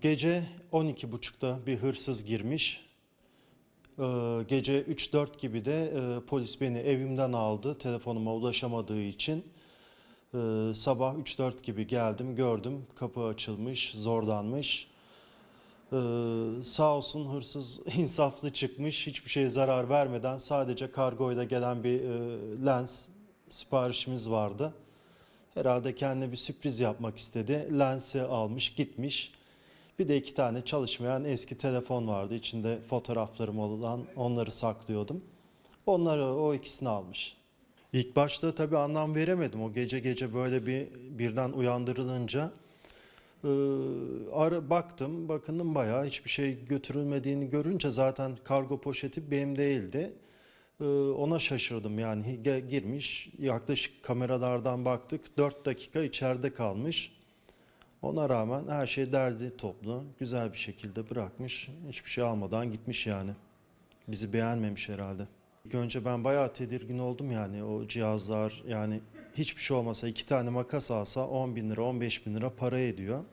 Gece 12.30'da bir hırsız girmiş. Ee, gece 3-4 gibi de e, polis beni evimden aldı telefonuma ulaşamadığı için. Ee, sabah 3-4 gibi geldim gördüm kapı açılmış zorlanmış. Ee, Sağ olsun hırsız insaflı çıkmış hiçbir şeye zarar vermeden sadece kargoyla gelen bir e, lens siparişimiz vardı. Herhalde kendine bir sürpriz yapmak istedi. Lensi almış gitmiş. Bir de iki tane çalışmayan eski telefon vardı. İçinde fotoğraflarım olan onları saklıyordum. Onları o ikisini almış. İlk başta tabii anlam veremedim. O gece gece böyle bir birden uyandırılınca e, ara, baktım, bakındım bayağı hiçbir şey götürülmediğini görünce zaten kargo poşeti benim değildi. E, ona şaşırdım yani girmiş yaklaşık kameralardan baktık 4 dakika içeride kalmış. Ona rağmen her şey derdi toplu, güzel bir şekilde bırakmış. Hiçbir şey almadan gitmiş yani. Bizi beğenmemiş herhalde. İlk önce ben bayağı tedirgin oldum yani o cihazlar yani hiçbir şey olmasa iki tane makas alsa 10 bin lira 15 bin lira para ediyor.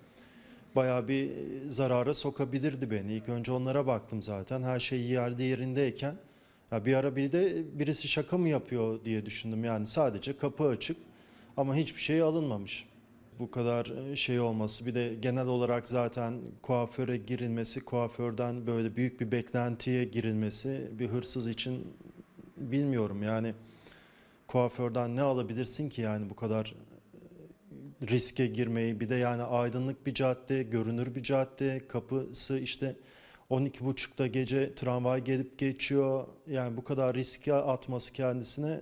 Bayağı bir zarara sokabilirdi beni. İlk önce onlara baktım zaten her şey yerde yerindeyken. Ya bir ara bir de birisi şaka mı yapıyor diye düşündüm yani sadece kapı açık ama hiçbir şey alınmamış bu kadar e, şey olması bir de genel olarak zaten kuaföre girilmesi, kuaförden böyle büyük bir beklentiye girilmesi bir hırsız için bilmiyorum yani kuaförden ne alabilirsin ki yani bu kadar e, riske girmeyi bir de yani aydınlık bir cadde, görünür bir cadde, kapısı işte 12.30'da gece tramvay gelip geçiyor. Yani bu kadar riske atması kendisine e,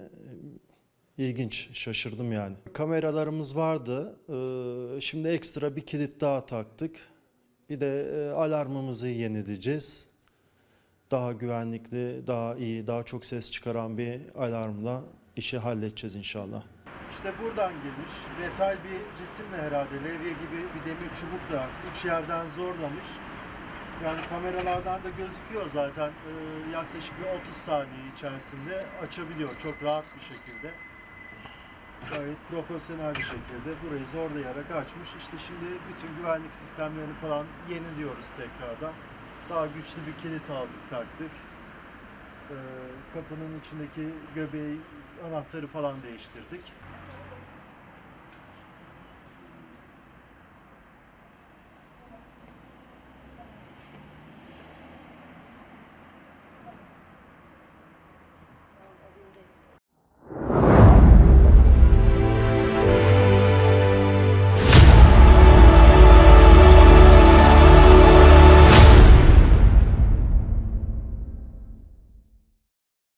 İlginç, şaşırdım yani. Kameralarımız vardı. Ee, Şimdi ekstra bir kilit daha taktık. Bir de e, alarmımızı yenileyeceğiz. Daha güvenlikli, daha iyi, daha çok ses çıkaran bir alarmla işi halledeceğiz inşallah. İşte buradan girmiş. Metal bir cisimle herhalde levye gibi bir demir çubukla üç yerden zorlamış. Yani kameralardan da gözüküyor zaten. Ee, yaklaşık bir 30 saniye içerisinde açabiliyor çok rahat bir şekilde gayet profesyonel bir şekilde burayı zorlayarak açmış. İşte şimdi bütün güvenlik sistemlerini falan yeniliyoruz tekrardan. Daha güçlü bir kilit aldık, taktık. Ee, kapının içindeki göbeği, anahtarı falan değiştirdik.